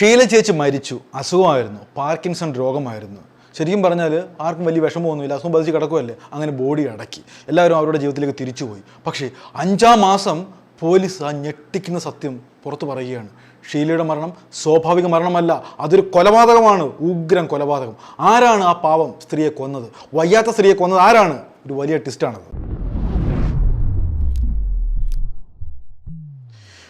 ഷീല ചേച്ചി മരിച്ചു. അസുഖമായിരുന്നു. പാർക്കിൻസൺ രോഗമായിരുന്നു. ശരിക്കും പറഞ്ഞാൽ ആർക്കും വലിയ വിഷമമൊന്നുമില്ല. അസുഖം ബാധിച്ച് കിടക്കുമല്ലേ അങ്ങനെ ബോഡി അടക്കി. എല്ലാവരും അവരുടെ ജീവിതത്തിലേക്ക് തിരിച്ചുപോയി. പക്ഷേ അഞ്ചാം മാസം പോലീസ് ആ ഞെട്ടിക്കുന്ന സത്യം പുറത്തു പറയുകയാണ്. ഷീലയുടെ മരണം സ്വാഭാവിക മരണമല്ല. അതൊരു കൊലപാതകമാണ്. ഉഗ്രം കൊലപാതകം. ആരാണ് ആ പാവം സ്ത്രീയെ കൊന്നത്? വയ്യാത്ത സ്ത്രീയെ കൊന്നത് ആരാണ്? ഒരു വലിയ ട്വിസ്റ്റാണത്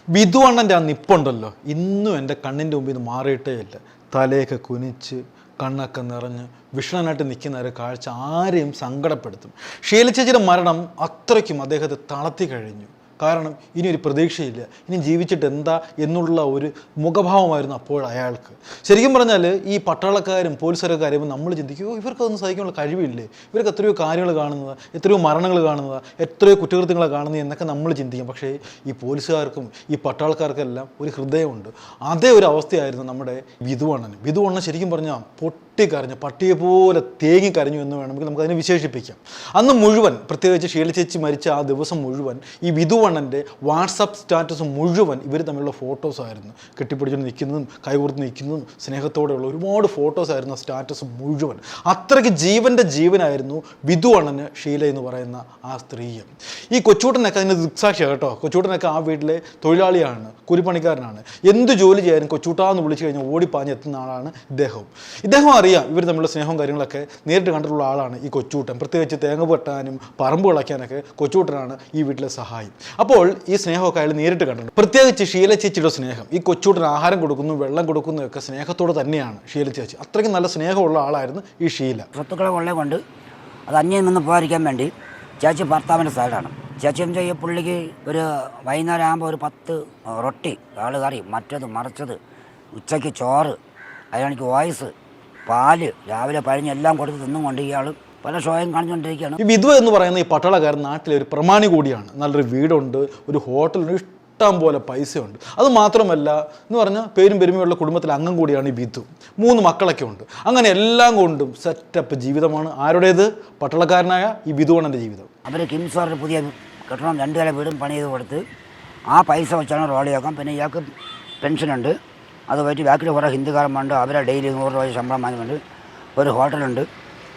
വിധു അണ്ണന്റെ ആ നിപ്പുണ്ടല്ലോ. ഇന്നും എന്റെ കണ്ണിന്റെ മുമ്പിൽ നിന്ന് മാറിയിട്ടേ ഇല്ല. തലയൊക്കെ കുനിച്ച് കണ്ണൊക്കെ നിറഞ്ഞ് വിഷ്ണനായിട്ട് നിൽക്കുന്ന ഒരു കാഴ്ച ആരെയും സങ്കടപ്പെടുത്തും. ശീലചേച്ചിയുടെ മരണം അത്രയ്ക്കും അദ്ദേഹത്തെ തളർത്തി കഴിഞ്ഞു. കാരണം ഇനി ഒരു പ്രതീക്ഷയില്ല. ഇനി ജീവിച്ചിട്ട് എന്താ എന്നുള്ള ഒരു മുഖഭാവമായിരുന്നു അപ്പോൾ അയാൾക്ക്. ശരിക്കും പറഞ്ഞാൽ ഈ പട്ടാളക്കാരും പോലീസുകാരും നമ്മൾ ചിന്തിക്കും ഇവർക്കൊന്നും സഹിക്കാനുള്ള കഴിവില്ലേ? ഇവർക്ക് എത്രയോ കാര്യങ്ങൾ കാണുന്നത് എത്രയോ മരണങ്ങൾ കാണുന്നത് എത്രയോ കുറ്റകൃത്യങ്ങൾ കാണുന്നത് എന്നൊക്കെ നമ്മൾ ചിന്തിക്കും. പക്ഷേ ഈ പോലീസുകാർക്കും ഈ പട്ടാളക്കാർക്കെല്ലാം ഒരു ഹൃദയമുണ്ട്. അതേ ഒരു അവസ്ഥയായിരുന്നു നമ്മുടെ വിധുവണ്ണന് വിധുവണ്ണൻ ശരിക്കും പറഞ്ഞാൽ പൊട്ടിക്കരഞ്ഞു പട്ടിയെ പോലെ തേങ്ങി കരഞ്ഞു എന്ന് വേണമെങ്കിൽ നമുക്കതിനെ വിശേഷിപ്പിക്കാം. അന്ന് മുഴുവൻ പ്രത്യേകിച്ച് ഷീല മരിച്ച ആ ദിവസം മുഴുവൻ ഈ വിധുവണ്ണന്റെ വാട്സപ്പ് സ്റ്റാറ്റസ് മുഴുവൻ ഇവർ തമ്മിലുള്ള ഫോട്ടോസായിരുന്നു കെട്ടിപ്പിടിച്ചുകൊണ്ട് നിൽക്കുന്നതും കൈകോർത്ത് നിൽക്കുന്നതും സ്നേഹത്തോടെയുള്ള ഒരുപാട് ഫോട്ടോസായിരുന്നു സ്റ്റാറ്റസ് മുഴുവൻ. അത്രയ്ക്ക് ജീവന്റെ ജീവനായിരുന്നു വിധുവണ്ണന് ഷീല എന്ന് പറയുന്ന ആ സ്ത്രീയെ. ഈ കൊച്ചൂട്ടനൊക്കെ അതിന്റെ ദുക്സാക്ഷി കേട്ടോ. കൊച്ചൂട്ടനൊക്കെ ആ വീട്ടിലെ തൊഴിലാളിയാണ് കൂലിപ്പണിക്കാരനാണ്. എന്ത് ജോലി ചെയ്യാനും കൊച്ചൂട്ടാന്ന് വിളിച്ചു കഴിഞ്ഞാൽ ഓടിപ്പാഞ്ഞ് എത്തുന്ന ആളാണ് ഇദ്ദേഹവും ഇദ്ദേഹം അറിയാം ഇവർ തമ്മിലുള്ള സ്നേഹവും കാര്യങ്ങളൊക്കെ നേരിട്ട് കണ്ടിട്ടുള്ള ആളാണ് ഈ കൊച്ചൂട്ടൻ പ്രത്യേകിച്ച് തേങ്ങ വെട്ടാനും പറമ്പ് വിളയ്ക്കാനൊക്കെ കൊച്ചൂട്ടനാണ് ഈ വീട്ടിലെ സഹായം. അപ്പോൾ ഈ സ്നേഹമൊക്കെ അയാൾ നേരിട്ട് കണ്ടിട്ടുണ്ട്. പ്രത്യേകിച്ച് ഷീല ചേച്ചിയുടെ സ്നേഹം. ഈ കൊച്ചൂട്ടൻ ആഹാരം കൊടുക്കുന്നു വെള്ളം കൊടുക്കുന്നു ഒക്കെ സ്നേഹത്തോടെ തന്നെയാണ് ഷീല ചേച്ചി. അത്രയ്ക്ക് നല്ല സ്നേഹമുള്ള ആളായിരുന്നു ഈ ഷീല. സ്വത്തുക്കളെ കൊള്ള കൊണ്ട് അത് അന്യം നിന്ന് പോകാതിരിക്കാൻ വേണ്ടി ചേച്ചി ഭർത്താവിന്റെ സൈഡാണ്. ചേച്ചി എന്ന് ഈ പുള്ളിക്ക് ഒരു വൈകുന്നേരം ആകുമ്പോൾ ഒരു പത്ത് റൊട്ടി ആൾ കറി മറ്റത് മറിച്ചത് ഉച്ചയ്ക്ക് ചോറ് അതിനാണെങ്കിൽ വോയിസ് പാൽ രാവിലെ പഴഞ്ഞെല്ലാം കൊടുത്ത് തിന്നും കൊണ്ട് ഇയാൾ പല ഷോയും കാണിച്ചുകൊണ്ടിരിക്കുകയാണ്. ഈ വിധുവ എന്ന് പറയുന്ന ഈ പട്ടാളക്കാരൻ നാട്ടിലെ ഒരു പ്രമാണി കൂടിയാണ്. നല്ലൊരു വീടുണ്ട് ഒരു ഹോട്ടലുണ്ട് ഇഷ്ടം പോലെ പൈസയുണ്ട്. അത് മാത്രമല്ല എന്ന് പറഞ്ഞാൽ പേരും പെരുമയുള്ള കുടുംബത്തിലെ അംഗം കൂടിയാണ് ഈ വിധു. മൂന്ന് മക്കളൊക്കെ ഉണ്ട്. അങ്ങനെ എല്ലാം കൊണ്ടും സെറ്റപ്പ് ജീവിതമാണ് ആരുടേത്? പട്ടാളക്കാരനായ ഈ വിധുവണ്ണന്റെ ജീവിതം. അവർ കിംസ് ഒരു പുതിയ കെട്ടണം രണ്ട് നില വീടും പണി ചെയ്ത് കൊടുത്ത് ആ പൈസ വെച്ചാണ് റോഡ് ചേക്കാം പിന്നെ ഇയാൾക്ക് പെൻഷനുണ്ട്. അത് പറ്റി ബാക്കിൽ കുറേ ഹിന്ദുക്കാരന്മാരുണ്ട്. അവരെ ഡെയിലി നൂറ് രൂപ ശമ്പളം വാങ്ങുന്നുണ്ട് ഒരു ഹോട്ടലുണ്ട്.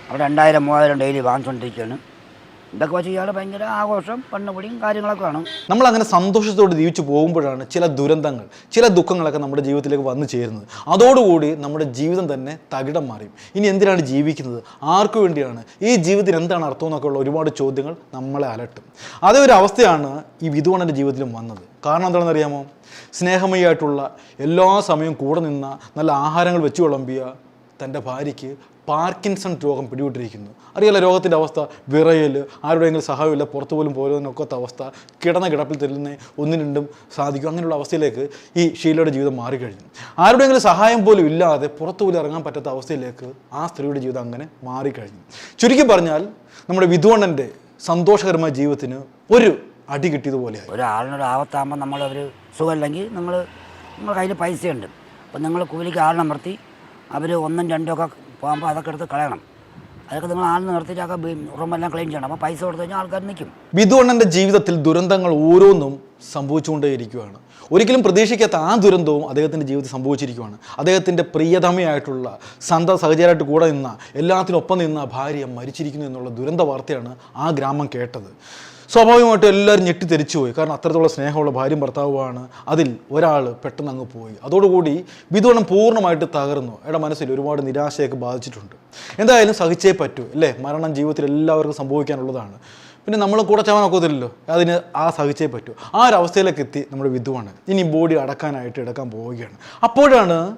അവിടെ രണ്ടായിരം മൂവായിരം ഡെയിലി വാങ്ങിച്ചുകൊണ്ടിരിക്കുകയാണ് ഇതൊക്കെ വെച്ച് ഇയാൾ ഭയങ്കര ആഘോഷം പെണ്ണുപിടിയും കാര്യങ്ങളൊക്കെ ആണ് നമ്മൾ അങ്ങനെ സന്തോഷത്തോടെ ജീവിച്ചു പോകുമ്പോഴാണ് ചില ദുരന്തങ്ങൾ ചില ദുഃഖങ്ങളൊക്കെ നമ്മുടെ ജീവിതത്തിലേക്ക് വന്നു ചേരുന്നത്. അതോടുകൂടി നമ്മുടെ ജീവിതം തന്നെ തകിടം മാറിയും. ഇനി എന്തിനാണ് ജീവിക്കുന്നത്? ആർക്കു വേണ്ടിയാണ്? ഈ ജീവിതത്തിന് എന്താണ് അർത്ഥം എന്നൊക്കെ ഉള്ള ഒരുപാട് ചോദ്യങ്ങൾ നമ്മളെ അലട്ടും. അതേ ഒരു അവസ്ഥയാണ് ഈ വിധുവണന്റെ ജീവിതത്തിലും വന്നത്. കാരണം എന്താണെന്ന് അറിയാമോ സ്നേഹമയായിട്ടുള്ള എല്ലാ സമയവും കൂടെ നിന്ന നല്ല ആഹാരങ്ങൾ വെച്ച് വിളമ്പിയ തന്റെ ഭാര്യയ്ക്ക് പാർക്കിൻസൺ രോഗം പിടിപെട്ടിരിക്കുന്നു. അറിയാലോ രോഗത്തിന്റെ അവസ്ഥ വിറയൽ ആരുടെയെങ്കിലും സഹായമില്ല പുറത്തു പോലും പോരുന്നൊക്കത്തെ അവസ്ഥ കിടന്ന കിടപ്പിൽ തെല്ലുന്ന ഒന്നും രണ്ടും സാധിക്കും. അങ്ങനെയുള്ള അവസ്ഥയിലേക്ക് ഈ ഷീലയുടെ ജീവിതം മാറിക്കഴിഞ്ഞു. ആരുടെയെങ്കിലും സഹായം പോലും ഇല്ലാതെ പുറത്തു പോലും ഇറങ്ങാൻ പറ്റാത്ത അവസ്ഥയിലേക്ക് ആ സ്ത്രീയുടെ ജീവിതം അങ്ങനെ മാറിക്കഴിഞ്ഞു. ചുരുക്കി പറഞ്ഞാൽ നമ്മുടെ വിധുവണ്ണന്റെ സന്തോഷകരമായ ജീവിതത്തിന് ഒരു അടി കിട്ടിയതുപോലെയാണ് ഒരാളിനൊരു ആപത്താകുമ്പോൾ നമ്മൾ അവർ സുഖമില്ലെങ്കിൽ നമ്മൾ നമ്മൾ കയ്യിൽ പൈസയുണ്ട്. അപ്പം നിങ്ങൾ കൂലിക്ക് ആളിനെ നിർത്തി അവർ ഒന്നും രണ്ടും ഒക്കെ പോകുമ്പോൾ അതൊക്കെ എടുത്ത് കളയണം. അതൊക്കെ നിങ്ങൾ ആളിന് നിർത്തിയിട്ടൊക്കെ റൂമെല്ലാം ക്ലീൻ ചെയ്യണം. അപ്പോൾ പൈസ കൊടുത്തു കഴിഞ്ഞാൽ ആൾക്കാർ നിൽക്കും വിധുവണ്ണന്റെ ജീവിതത്തിൽ ദുരന്തങ്ങൾ ഓരോന്നും സംഭവിച്ചുകൊണ്ടേയിരിക്കുകയാണ് ഒരിക്കലും പ്രതീക്ഷിക്കാത്ത ആ ദുരന്തവും അദ്ദേഹത്തിന്റെ ജീവിതത്തിൽ സംഭവിച്ചിരിക്കുകയാണ് അദ്ദേഹത്തിന്റെ പ്രിയതമയായിട്ടുള്ള സന്ത സഹചര്യമായിട്ട് കൂടെ നിന്ന എല്ലാത്തിനൊപ്പം നിന്ന ഭാര്യ മരിച്ചിരിക്കുന്നു എന്നുള്ള ദുരന്ത വാർത്തയാണ് ആ ഗ്രാമം കേട്ടത്. സ്വാഭാവികമായിട്ടും എല്ലാവരും ഞെട്ടിത്തെരിച്ചു പോയി കാരണം അത്രത്തോളം സ്നേഹമുള്ള ഭാര്യയും ഭർത്താവുമാണ് അതിൽ ഒരാൾ പെട്ടെന്ന് അങ്ങ് പോയി. അതോടുകൂടി വിധുവണ്ണം പൂർണമായിട്ട് തകർന്നു. അയാളുടെ മനസ്സിൽ ഒരുപാട് നിരാശയൊക്കെ ബാധിച്ചിട്ടുണ്ട്. എന്തായാലും സഹിച്ചേ പറ്റൂ അല്ലേ? മരണം ജീവിതത്തിൽ എല്ലാവർക്കും സംഭവിക്കാനുള്ളതാണ്. പിന്നെ നമ്മൾ കൂടെ ചാവാൻ ഒക്കത്തില്ലല്ലോ. അതിന് ആ സഹിച്ചേ പറ്റൂ. ആ ഒരു അവസ്ഥയിലേക്ക് എത്തി നമ്മുടെ വിധുവാണ്. ഇനി ബോഡി അടക്കാനായിട്ട് എടുക്കാൻ പോവുകയാണ്. അപ്പോഴാണ്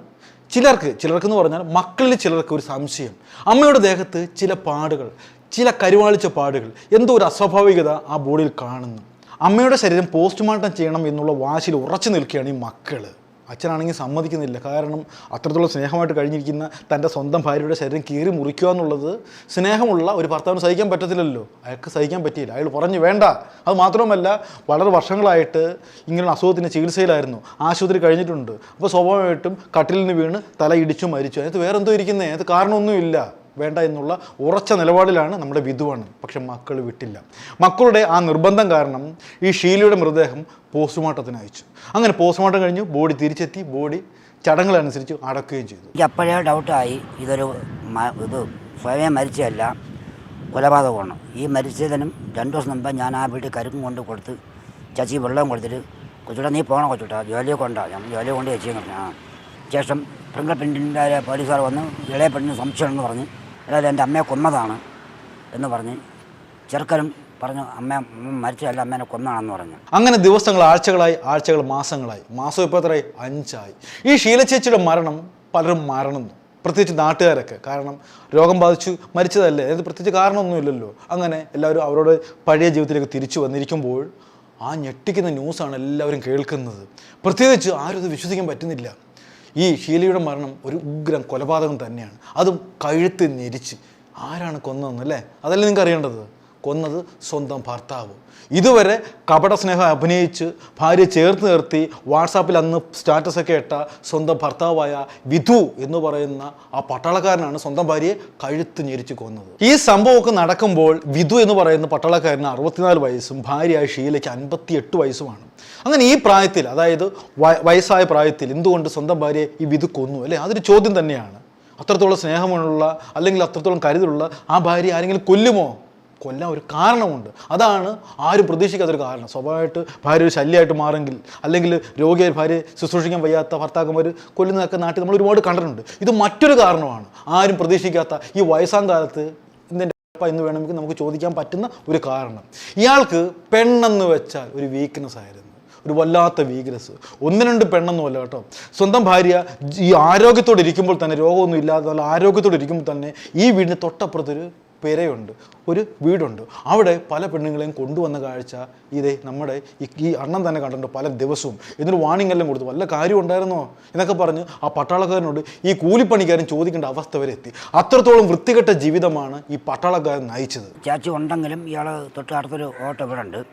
ചിലർക്ക് ചിലർക്കെന്ന് പറഞ്ഞാൽ മക്കളിൽ ചിലർക്ക് ഒരു സംശയം. അമ്മയുടെ ദേഹത്ത് ചില പാടുകൾ. ചില കരുവാളിച്ച പാടുകൾ. എന്തോ ഒരു അസ്വാഭാവികത ആ ബോഡിയിൽ കാണുന്നു. അമ്മയുടെ ശരീരം പോസ്റ്റ്മോർട്ടം ചെയ്യണം എന്നുള്ള വാശിൽ ഉറച്ചു നിൽക്കുകയാണ് ഈ മക്കൾ അച്ഛനാണെങ്കിൽ സമ്മതിക്കുന്നില്ല. കാരണം അത്രത്തോളം സ്നേഹമായിട്ട് കഴിഞ്ഞിരിക്കുന്ന തന്റെ സ്വന്തം ഭാര്യയുടെ ശരീരം കീറി മുറിക്കുക എന്നുള്ളത് സ്നേഹമുള്ള ഒരു ഭർത്താവിന് സഹിക്കാൻ പറ്റത്തില്ലല്ലോ. അയാൾക്ക് സഹിക്കാൻ പറ്റിയില്ല. അയാൾ പറഞ്ഞു വേണ്ട. അത് മാത്രമല്ല വളരെ വർഷങ്ങളായിട്ട് ഇങ്ങനെ അസുഖത്തിന്റെ ചികിത്സയിലായിരുന്നു. ആശുപത്രി കഴിഞ്ഞിട്ടുണ്ട്. അപ്പോൾ സ്വാഭാവികമായിട്ടും കട്ടിലിന് വീണ് തല ഇടിച്ചു മരിച്ചു. അതിനകത്ത് വേറെന്തോ ഇരിക്കുന്നേ. അതിനകത്ത് കാരണമൊന്നുമില്ല. വേണ്ട എന്നുള്ള ഉറച്ച നിലപാടിലാണ് നമ്മുടെ വിധുവാണ് പക്ഷെ മക്കൾ വിട്ടില്ല. മക്കളുടെ ആ നിർബന്ധം കാരണം ഈ ഷീലയുടെ മൃതദേഹം പോസ്റ്റ്മോർട്ടത്തിന് അയച്ചു. അങ്ങനെ പോസ്റ്റ്മോർട്ടം കഴിഞ്ഞു ബോഡി തിരിച്ചെത്തി ബോഡി ചടങ്ങുകളനുസരിച്ച് അടക്കുകയും ചെയ്തു. എനിക്ക് അപ്പോഴേ ഡൗട്ടായി ഇതൊരു ഇത് സ്വയം മരിച്ചതല്ല കൊലപാതകമാണ്. ഈ മരിച്ചതിനും രണ്ടു ദിവസം മുമ്പ് ഞാൻ ആ വീട്ടിൽ കരുക്കും കൊണ്ട് കൊടുത്ത് ചച്ചി വെള്ളം കൊടുത്തിട്ട് കൊച്ചുകൂടെ നീ പോകണം കൊച്ചുട്ടാ ജോലിയെ കൊണ്ടാ. ഞാൻ ജോലി കൊണ്ട് ചേച്ചിയെന്ന് പറഞ്ഞു. ആ. ശേഷം ഫിംഗർ പ്രിന്റിന്റെ പോലീസുകാർ വന്ന് ഇളയ പെണ്ണിന് സംശയമെന്ന് പറഞ്ഞ് അതായത് എന്റെ അമ്മയെ കൊന്നതാണ് എന്ന് പറഞ്ഞ് ചെറുക്കനും പറഞ്ഞു അമ്മ മരിച്ചതല്ല അമ്മേനെ കൊന്നതാണെന്ന് പറഞ്ഞു. അങ്ങനെ ദിവസങ്ങൾ ആഴ്ചകളായി ആഴ്ചകൾ മാസങ്ങളായി മാസം ഇപ്പോൾ എത്രയായി അഞ്ചായി. ഈ ശീലച്ചേച്ചിയുടെ മരണം പലരും മരണന്നു പ്രത്യേകിച്ച് നാട്ടുകാരൊക്കെ. കാരണം രോഗം ബാധിച്ചു മരിച്ചതല്ലേ? അതായത് പ്രത്യേകിച്ച് കാരണമൊന്നുമില്ലല്ലോ. അങ്ങനെ എല്ലാവരും അവരുടെ പഴയ ജീവിതത്തിലേക്ക് തിരിച്ചു വന്നിരിക്കുമ്പോൾ ആ ഞെട്ടിക്കുന്ന ന്യൂസാണ് എല്ലാവരും കേൾക്കുന്നത്. പ്രത്യേകിച്ച് ആരും ഇത് വിശ്വസിക്കാൻ പറ്റുന്നില്ല. ഈ ഷീലയുടെ മരണം ഒരു ഉഗ്രം കൊലപാതകം തന്നെയാണ്. അതും കഴുത്ത് ഞെരിച്ച്. ആരാണ് കൊന്നതെന്ന് അല്ലേ അതല്ലേ നിങ്ങൾക്ക് അറിയേണ്ടത് കൊന്നത് സ്വന്തം ഭർത്താവ്. ഇതുവരെ കപട സ്നേഹം അഭിനയിച്ച് ഭാര്യ ചേർത്ത് നിർത്തി വാട്സാപ്പിൽ അന്ന് സ്റ്റാറ്റസൊക്കെ ഇട്ട സ്വന്തം ഭർത്താവായ വിധു എന്ന് പറയുന്ന ആ പട്ടാളക്കാരനാണ് സ്വന്തം ഭാര്യയെ കഴുത്ത് ഞെരിച്ച് കൊന്നത്. ഈ സംഭവമൊക്കെ നടക്കുമ്പോൾ വിധു എന്ന് പറയുന്ന പട്ടാളക്കാരന് അറുപത്തിനാല് വയസ്സും ഭാര്യയായ ഷീലയ്ക്ക് അൻപത്തിയെട്ട് വയസ്സുമാണ്. അങ്ങനെ ഈ പ്രായത്തിൽ അതായത് വയസ്സായ പ്രായത്തിൽ എന്തുകൊണ്ട് സ്വന്തം ഭാര്യയെ ഈ വിധു കൊന്നു? അല്ലേ? അതൊരു ചോദ്യം തന്നെയാണ്. അത്രത്തോളം സ്നേഹമുള്ള അല്ലെങ്കിൽ അത്രത്തോളം കരുതലുള്ള ആ ഭാര്യ ആരെങ്കിലും കൊല്ലുമോ? കൊല്ലാൻ ഒരു കാരണമുണ്ട്. അതാണ് ആരും പ്രതീക്ഷിക്കാത്തൊരു കാരണം. സ്വഭാവമായിട്ട് ഭാര്യ ഒരു ശല്യമായിട്ട് മാറെങ്കിൽ അല്ലെങ്കിൽ രോഗിയെ ഭാര്യ ശുശ്രൂഷിക്കാൻ വയ്യാത്ത ഭർത്താക്കന്മാർ കൊല്ലുന്നതൊക്കെ നാട്ടിൽ നമ്മൾ ഒരുപാട് കണ്ടിട്ടുണ്ട്. ഇത് മറ്റൊരു കാരണമാണ്. ആരും പ്രതീക്ഷിക്കാത്ത ഈ വയസ്സാം കാലത്ത് ഇന്നെന്റെ അപ്പ എന്ന് വേണമെങ്കിൽ നമുക്ക് ചോദിക്കാൻ പറ്റുന്ന ഒരു കാരണം. ഇയാൾക്ക് പെണ്ണെന്ന് വെച്ചാൽ ഒരു വീക്ക്നെസ് ആയിരുന്നു. ഒരു വല്ലാത്ത വീക്ക്നെസ് ഒന്ന് രണ്ട് പെണ്ണൊന്നുമല്ല കേട്ടോ. സ്വന്തം ഭാര്യ ഈ ആരോഗ്യത്തോടെ ഇരിക്കുമ്പോൾ തന്നെ രോഗമൊന്നും ഇല്ലാതെ ആരോഗ്യത്തോടെ ഇരിക്കുമ്പോൾ തന്നെ ഈ വീടിന് തൊട്ടപ്പുറത്തൊരു പെരയുണ്ട് ഒരു വീടുണ്ട്. അവിടെ പല പെണ്ണുങ്ങളെയും കൊണ്ടുവന്ന കാഴ്ച ഇതേ നമ്മുടെ ഈ അണ്ണൻ തന്നെ കണ്ടിട്ടുണ്ട് പല ദിവസവും. ഇതിന് വാണിംഗ് എല്ലാം കൊടുത്തു. വല്ല കാര്യം ഉണ്ടായിരുന്നോ? എന്നൊക്കെ പറഞ്ഞ് ആ പട്ടാളക്കാരനോട് ഈ കൂലിപ്പണിക്കാരൻ ചോദിക്കേണ്ട അവസ്ഥ വരെ എത്തി. അത്രത്തോളം വൃത്തികെട്ട ജീവിതമാണ് ഈ പട്ടാളക്കാരൻ നയിച്ചത്. ചാച്ചി ഉണ്ടെങ്കിലും ഇയാൾ തൊട്ട് അടുത്തൊരു ഓട്ടോ ഇവിടെ ഉണ്ട്.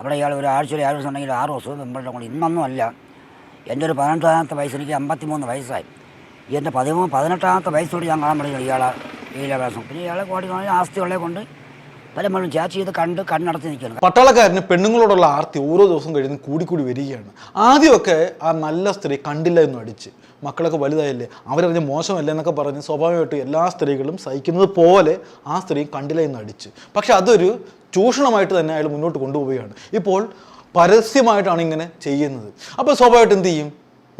അവിടെ ഇയാൾ ഒരു ആഴ്ചയിൽ ആറ് ദിവസം ഉണ്ടെങ്കിൽ ആറ് ദിവസവും നമ്മളുടെ കൂടെ. ഇന്നൊന്നും അല്ല. എന്റെ ഒരു പതിനെട്ടാമത്തെ വയസ്സ് എനിക്ക് അമ്പത്തിമൂന്ന് വയസ്സായി. എന്റെ പതിമൂന്ന് പതിനെട്ടാമത്തെ വയസ്സോട് ഞാൻ കാണാൻ പഠിക്കണം ഇയാളെ. ലീലാവ്യാസം പിന്നെ ഇയാളെ കോടി കാണി ആസ്തികളെ കൊണ്ട് പലപ്പോഴും ചാച്ചി ചെയ്ത് കണ്ട് കണ്ണടച്ച് നിൽക്കുന്നത് പട്ടാളക്കാരന് പെണ്ണുങ്ങളോടുള്ള ആർത്തി ഓരോ ദിവസം കഴിഞ്ഞ് കൂടിക്കൂടി വരികയാണ്. ആദ്യമൊക്കെ ആ നല്ല സ്ത്രീ കണ്ടില്ല എന്ന് അടിച്ച്. മക്കളൊക്കെ വലുതായില്ലേ? അവരറിഞ്ഞ് മോശമല്ല എന്നൊക്കെ പറഞ്ഞ് സ്വാഭാവികമായിട്ടും എല്ലാ സ്ത്രീകളും സഹിക്കുന്നത് പോലെ ആ സ്ത്രീ കണ്ടില്ല എന്ന് അടിച്ച്. പക്ഷെ അതൊരു ചൂഷണമായിട്ട് തന്നെ അയാൾ മുന്നോട്ട് കൊണ്ടുപോവുകയാണ്. ഇപ്പോൾ പരസ്യമായിട്ടാണ് ഇങ്ങനെ ചെയ്യുന്നത്. അപ്പോൾ സ്വാഭാവികമായിട്ട് എന്ത് ചെയ്യും?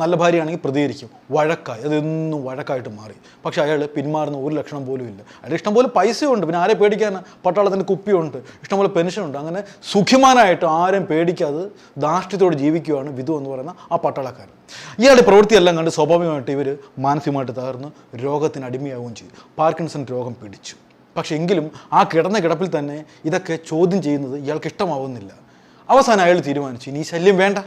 നല്ല ഭാര്യയാണെങ്കിൽ പ്രതികരിക്കും. വഴക്കായി. അതെന്നും വഴക്കായിട്ട് മാറി. പക്ഷെ അയാൾ പിന്മാറുന്ന ഒരു ലക്ഷണം പോലും ഇല്ല. അയാൾ ഇഷ്ടംപോലെ പൈസയുണ്ട്. പിന്നെ ആരെ പേടിക്കാൻ? പട്ടാളത്തിന് കുപ്പിയുണ്ട്. ഇഷ്ടംപോലെ പെൻഷനുണ്ട്. അങ്ങനെ സുഖിമാനായിട്ട് ആരും പേടിക്കാതെ ധാർഷ്ട്യത്തോട് ജീവിക്കുകയാണ് വിധു എന്ന് പറയുന്ന ആ പട്ടാളക്കാരൻ. ഇയാളുടെ പ്രവൃത്തിയെല്ലാം കണ്ട് സ്വാഭാവികമായിട്ട് ഇവർ മാനസികമായിട്ട് തകർന്ന് രോഗത്തിന് അടിമയാവുകയും ചെയ്തു. പാർക്കിൻസൺ രോഗം പിടിച്ചു. പക്ഷേ എങ്കിലും ആ കിടന്ന കിടപ്പിൽ തന്നെ ഇതൊക്കെ ചോദ്യം ചെയ്യുന്നത് ഇയാൾക്ക് ഇഷ്ടമാവുന്നില്ല. അവസാനം അയാൾ തീരുമാനിച്ചു ഇനി ശല്യം വേണ്ട.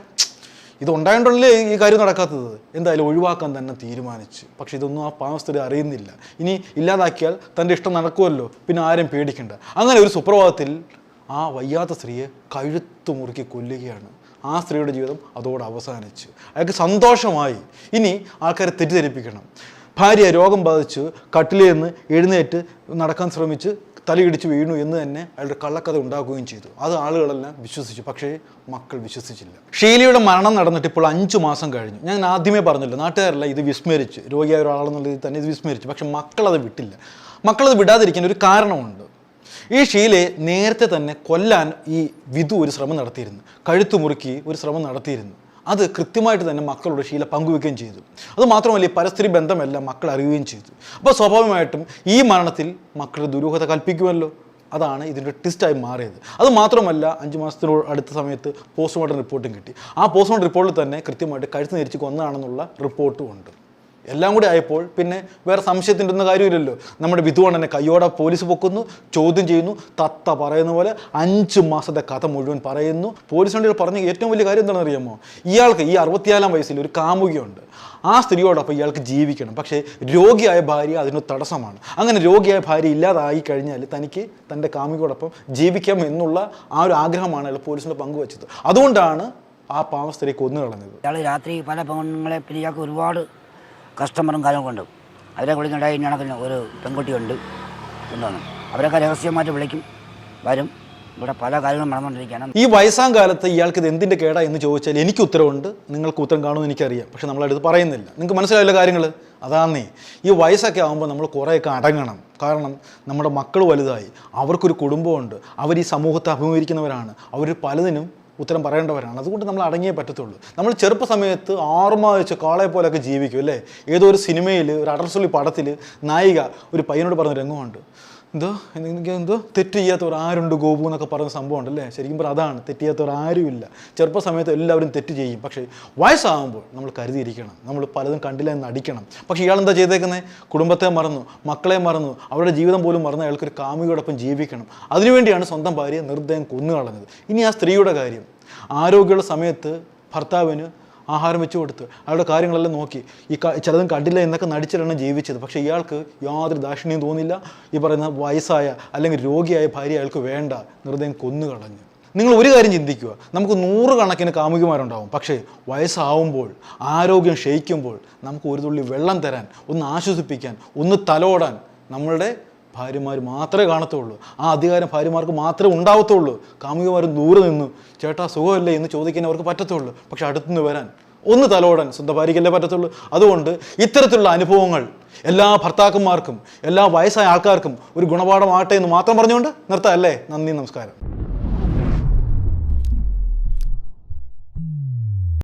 ഇത് ഉണ്ടായതുകൊണ്ടല്ലേ ഈ കാര്യം നടക്കാത്തത്? എന്തായാലും ഒഴിവാക്കാൻ തന്നെ തീരുമാനിച്ചു. പക്ഷെ ഇതൊന്നും ആ പാവസ്ഥര് അറിയുന്നില്ല. ഇനി ഇല്ലാതാക്കിയാൽ തന്റെ ഇഷ്ടം നടക്കുമല്ലോ പിന്നെ ആരും പേടിക്കണ്ട. അങ്ങനെ ഒരു സുപ്രഭാതത്തിൽ ആ വയ്യാത്ത സ്ത്രീയെ കഴുത്ത് മുറുക്കി കൊല്ലുകയാണ്. ആ സ്ത്രീയുടെ ജീവിതം അതോടെ അവസാനിച്ചു. അയാൾക്ക് സന്തോഷമായി. ഇനി ആൾക്കാരെ തെറ്റിദ്ധരിപ്പിക്കണം. ഭാര്യ രോഗം ബാധിച്ച് കട്ടിലിൽ നിന്ന് എഴുന്നേറ്റ് നടക്കാൻ ശ്രമിച്ച് തലയിടിച്ച് വീണു എന്ന് തന്നെ അയാളുടെ കള്ളക്കഥ ഉണ്ടാക്കുകയും ചെയ്തു. അത് ആളുകളെല്ലാം വിശ്വസിച്ചു. പക്ഷേ മക്കൾ വിശ്വസിച്ചില്ല. ഷീലിയുടെ മരണം നടന്നിട്ട് ഇപ്പോൾ അഞ്ചു മാസം കഴിഞ്ഞു. ഞാൻ ആദ്യമേ പറഞ്ഞില്ല നാട്ടുകാരല്ല ഇത് വിസ്മരിച്ച്. രോഗിയായ ഒരാളെന്നുള്ള രീതിയിൽ തന്നെ ഇത് വിസ്മരിച്ചു. പക്ഷെ മക്കളത് വിട്ടില്ല. മക്കളത് വിടാതിരിക്കാൻ ഒരു കാരണമുണ്ട്. ഈ ഷീലയെ നേരത്തെ തന്നെ കൊല്ലാൻ ഈ വിധു ഒരു ശ്രമം നടത്തിയിരുന്നു. കഴുത്തു മുറുക്കി ഒരു ശ്രമം നടത്തിയിരുന്നു. അത് കൃത്യമായിട്ട് തന്നെ മക്കളുടെ ശീല പങ്കുവെക്കുകയും ചെയ്തു. അത് മാത്രമല്ല ഈ പരസ്ത്രീ ബന്ധമെല്ലാം മക്കൾ അറിയുകയും ചെയ്തു. അപ്പോൾ സ്വാഭാവികമായിട്ടും ഈ മരണത്തിൽ മക്കളുടെ ദുരൂഹത കൽപ്പിക്കുമല്ലോ? അതാണ് ഇതിന്റെ ട്വിസ്റ്റായി മാറിയത്. അത് മാത്രമല്ല അഞ്ച് മാസത്തിനോട് അടുത്ത സമയത്ത് പോസ്റ്റ്മോർട്ടം റിപ്പോർട്ടും കിട്ടി. ആ പോസ്റ്റ്മോർട്ടം റിപ്പോർട്ടിൽ തന്നെ കൃത്യമായിട്ട് കഴുത്ത് നിരിച്ച് കൊന്നതാണെന്നുള്ള റിപ്പോർട്ടും ഉണ്ട്. എല്ലാം കൂടി ആയപ്പോൾ പിന്നെ വേറെ സംശയത്തിന്റെ ഒന്നും കാര്യമില്ലല്ലോ. നമ്മുടെ വിധുവാണെന്നെ കയ്യോടെ പോലീസ് പൊക്കുന്നു ചോദ്യം ചെയ്യുന്നു തത്ത പറയുന്ന പോലെ അഞ്ച് മാസത്തെ കഥ മുഴുവൻ പറയുന്നു. പോലീസ് വണ്ടികൾ പറഞ്ഞ ഏറ്റവും വലിയ കാര്യം എന്താണെന്ന് അറിയാമോ? ഇയാൾക്ക് ഈ അറുപത്തിയാലാം വയസ്സിൽ ഒരു കാമുകിയുണ്ട്. ആ സ്ത്രീയോടൊപ്പം ഇയാൾക്ക് ജീവിക്കണം. പക്ഷേ രോഗിയായ ഭാര്യ അതിന് തടസ്സമാണ്. അങ്ങനെ രോഗിയായ ഭാര്യ ഇല്ലാതായി കഴിഞ്ഞാൽ തനിക്ക് തന്റെ കാമുകിയോടൊപ്പം ജീവിക്കാം എന്നുള്ള ആ ഒരു ആഗ്രഹമാണ് അയാൾ പോലീസിന്റെ പങ്കുവച്ചത്. അതുകൊണ്ടാണ് ആ പാവ കൊന്നു കളഞ്ഞത്. ഇയാൾ രാത്രി പല പെണ്ണുങ്ങളെ പിന്നെ ഇയാൾക്ക് ഒരുപാട് കസ്റ്റമറും കാര്യങ്ങളൊക്കെ കൊണ്ട് അവരെ വിളിക്കണ്ടായി കണക്കിന് ഒരു പെൺകുട്ടിയുണ്ട് എന്താണ് അവരൊക്കെ രഹസ്യമായിട്ട് വിളിക്കും വരും. ഇവിടെ പല കാര്യങ്ങളും നടന്നുകൊണ്ടിരിക്കുകയാണ്. ഈ വയസ്സാം കാലത്ത് ഇയാൾക്ക് ഇത് എന്തിന്റെ കേടാ എന്ന് ചോദിച്ചാൽ എനിക്ക് ഉത്തരവുണ്ട് നിങ്ങൾക്ക് ഉത്തരം കാണുമെന്ന് എനിക്കറിയാം. പക്ഷെ നമ്മളടുത്ത് പറയുന്നില്ല. നിങ്ങൾക്ക് മനസ്സിലായില്ല കാര്യങ്ങൾ? അതാന്നേ. ഈ വയസ്സൊക്കെ ആകുമ്പോൾ നമ്മൾ കുറേയൊക്കെ അടങ്ങണം. കാരണം നമ്മുടെ മക്കൾ വലുതായി അവർക്കൊരു കുടുംബമുണ്ട്. അവർ ഈ സമൂഹത്തെ അഭിമുഖീകരിക്കുന്നവരാണ്. അവർ പലതിനും ഉത്തരം പറയേണ്ടവരാണ്. അതുകൊണ്ട് നമ്മൾ അടങ്ങിയേ പറ്റത്തുള്ളൂ. നമ്മൾ ചെറുപ്പ സമയത്ത് ആറുമാ വെച്ച് കാളെ പോലെയൊക്കെ ജീവിക്കും അല്ലേ? ഏതോ ഒരു സിനിമയിൽ ഒരു അടർസുള്ളി പടത്തിൽ നായിക ഒരു പയ്യനോട് പറഞ്ഞ രംഗമുണ്ട്. എന്തോ? എനിക്ക് എന്തോ? തെറ്റ് ചെയ്യാത്തവർ ആരുണ്ട് ഗോപു എന്നൊക്കെ പറയുന്ന സംഭവം ഉണ്ടല്ലേ? ശരിക്കും പറഞ്ഞാൽ അതാണ്. തെറ്റ് ചെയ്യാത്തവർ ആരുമില്ല. ചെറുപ്പ സമയത്ത് എല്ലാവരും തെറ്റ് ചെയ്യും. പക്ഷേ വയസ്സാകുമ്പോൾ നമ്മൾ കരുതിയിരിക്കണം. നമ്മൾ പലതും കണ്ടില്ല എന്ന് അടിക്കണം. പക്ഷേ ഇയാൾ എന്താ ചെയ്തേക്കുന്നത് കുടുംബത്തെ മറന്നു മക്കളെ മറന്നു അവരുടെ ജീവിതം പോലും മറന്ന് അയാൾക്കൊരു കാമുകയോടൊപ്പം ജീവിക്കണം. അതിനുവേണ്ടിയാണ് സ്വന്തം ഭാര്യയെ നിർദ്ദയം കൊന്നുകളഞ്ഞത്. ഇനി ആ സ്ത്രീയുടെ കാര്യം. ആരോഗ്യമുള്ള സമയത്ത് ഭർത്താവിന് ആഹാരം വെച്ച് കൊടുത്ത് അയാളുടെ കാര്യങ്ങളെല്ലാം നോക്കി. ഈ ചിലതും കണ്ടില്ല എന്നൊക്കെ നടിച്ചിട്ടാണ് ജീവിച്ചത്. പക്ഷേ ഇയാൾക്ക് യാതൊരു ദാക്ഷിണ്യം തോന്നില്ല ഈ പറയുന്ന വയസ്സായ അല്ലെങ്കിൽ രോഗിയായ ഭാര്യ അയാൾക്ക് വേണ്ട. നിർദ്ദയം കൊന്നുകളഞ്ഞു നിങ്ങൾ ഒരു കാര്യം ചിന്തിക്കുക. നമുക്ക് നൂറുകണക്കിന് കാമുകിമാരുണ്ടാവും. പക്ഷേ വയസ്സാവുമ്പോൾ ആരോഗ്യം ക്ഷയിക്കുമ്പോൾ നമുക്ക് ഒരു തുള്ളി വെള്ളം തരാൻ ഒന്ന് ആശ്വസിപ്പിക്കാൻ ഒന്ന് തലോടാൻ നമ്മളുടെ ഭാര്യമാർ മാത്രമേ കാണത്തുള്ളൂ. ആ അധികാരം ഭാര്യമാർക്ക് മാത്രമേ ഉണ്ടാവത്തുള്ളൂ. കാമികമാരും ദൂരെ നിന്ന് ചേട്ടാ സുഖമല്ലേ? എന്ന് ചോദിക്കാൻ അവർക്ക് പറ്റത്തുള്ളൂ. പക്ഷെ അടുത്തുനിന്ന് വരാൻ ഒന്ന് തലോടാൻ സ്വന്തം ഭാര്യയ്ക്കല്ലേ പറ്റത്തുള്ളൂ? അതുകൊണ്ട് ഇത്തരത്തിലുള്ള അനുഭവങ്ങൾ എല്ലാ ഭർത്താക്കന്മാർക്കും എല്ലാ വയസ്സായ ആൾക്കാർക്കും ഒരു ഗുണപാഠമാകട്ടെ എന്ന് മാത്രം പറഞ്ഞുകൊണ്ട് നിർത്താം അല്ലേ? നന്ദി നമസ്കാരം.